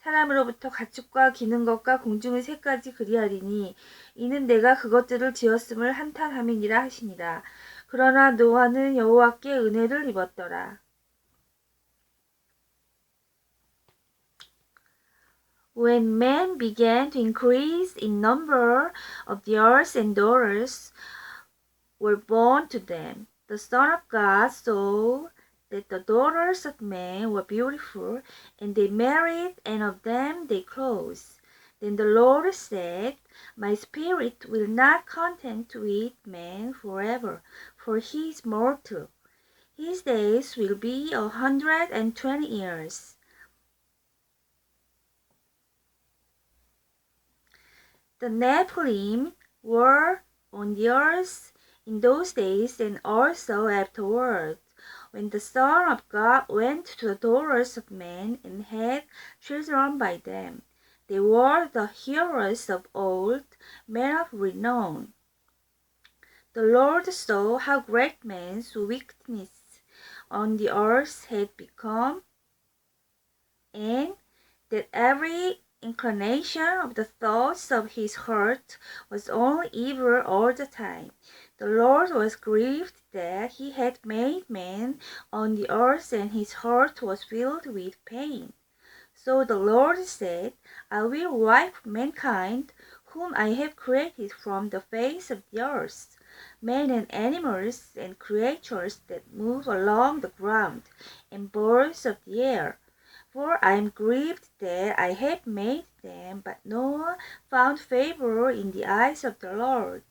사람으로부터 가축과 기는 것과 공중의 새까지 그리하리니 이는 내가 그것들을 지었음을 한탄함이니라 하시니라. 그러나 노아는 여호와께 은혜를 입었더라. When men began to increase in number of the earth and daughters were born to them, the Son of God saw that the daughters of men were beautiful, and they married, and of them they clothed. Then the Lord said, My spirit will not content with man forever, for he is mortal. His days will be a hundred and twenty years. The Nephilim were on the earth in those days and also afterward, when the Son of God went to the daughters of men and had children by them. They were the heroes of old, men of renown. The Lord saw how great man's weakness on the earth had become, and that every inclination of the thoughts of his heart was only evil all the time. The Lord was grieved that he had made man on the earth, and his heart was filled with pain. So the Lord said, I will wipe mankind, whom I have created from the face of the earth, men and animals and creatures that move along the ground, and birds of the air. For I am grieved that I have made them, but Noah found favor in the eyes of the Lord.